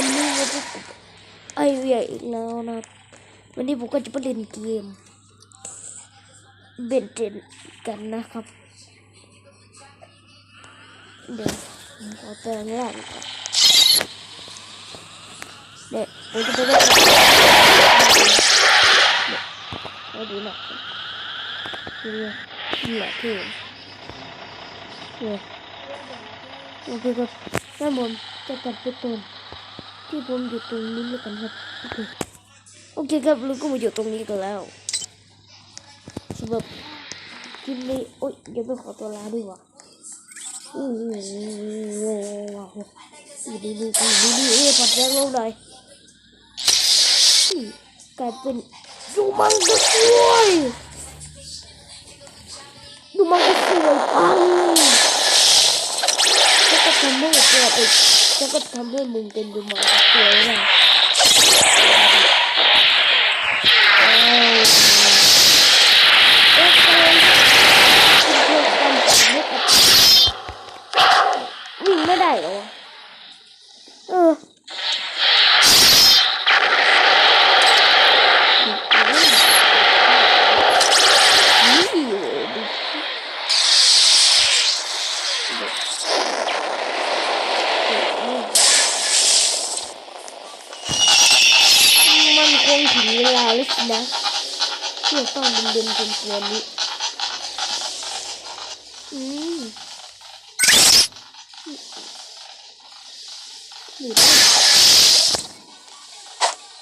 วันนี้เราจะไอเวียอีกแล้วนะวันนี้ผมก็จะไปเล่นเกมเบนเจนกันนะครับ เดี๋ยวผมขอเติมร่างก่อนเดี๋ยวผมจะไปเล่นเอาดูหน่อยดูเลยนี่แหละที่เนี่ยโอเคครับถ้าผมจะตัดไปตรง ที่ผมอยู่ตรงนี้แล้วกันครับ โอเคโอเคครับเราก็มาอยู่ตรงนี้กันแล้วสำหรับคลิปนี้โอ๊ยเดี๋ยวไปขอตัวลาดีกว่าโอ้โหว้าวดีดีดีดีดีเอ๊ะปัดแรงลงหน่อยกลายเป็นดูมันก็สวยดูมันก็สวยปังแล้วก็ทำให้ตัวเอง แล้วก็ทำให้มึงเป็นดูมันก็สวยนะว้าวโอเคเพื่อนกันไม่กับวิ่งไม่ได้เหรอวะเออ นี่ดูมันคงถึงเว ลาแล้วสินะที่ต้องเป็นเดินเป็นตัวนี้อืมนี่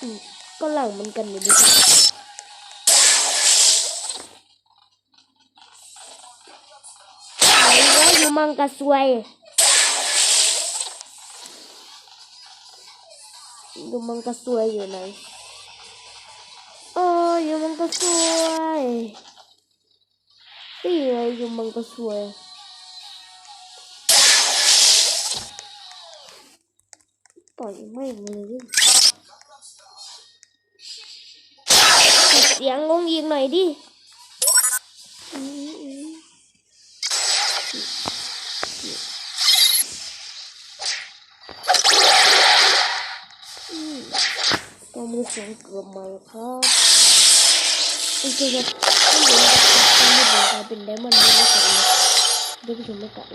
อืมก็หลังเหมันกันอยู่ดีไหนว่าอยู่มังกรสวยอยู่มังกรสวยอยู่ไหน อยู่มังกรสวยนี่ไงอยู่มังกรสวยปล่อยไม่เลยเสียงงงยิงหน่อยดิอือืมก็มีเสียงเกือบมาแล้วครับ จริงๆครับถ้าเหมือนกับการไม่เหมือนกันเป็นไดมอนด์เฮดแล้วกันนะเดี๋ยวไปชมแล้วกัน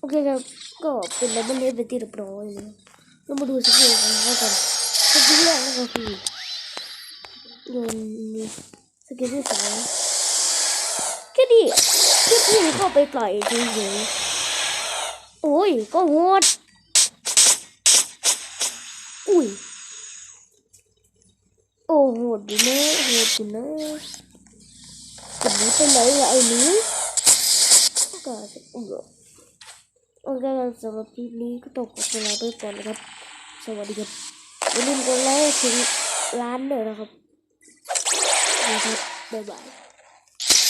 โอเคครับก็เป็นไดมอนด์เฮดไปที่เรียบร้อยนะเรามาดูสกิลกันแล้วกันสกิลแรกก็คือโยนสกิลที่สองแค่นี้แค่พี่เข้าไปต่อยเฉยๆโอ้ยก็โหดอุ้ยโอ้โหดดีนะโหดดีนะ จะมีเปไหนไรไอ้หนี้ก็จะอุ้ยโอเคครับสำหรับคลิปนี้ก็ต้องขอตัวลาไปก่อนนะครับ สวัสดีครับอย่าลืมกดไลค์ถึงล้านเลยนะครับนะครับบ๊ายบาย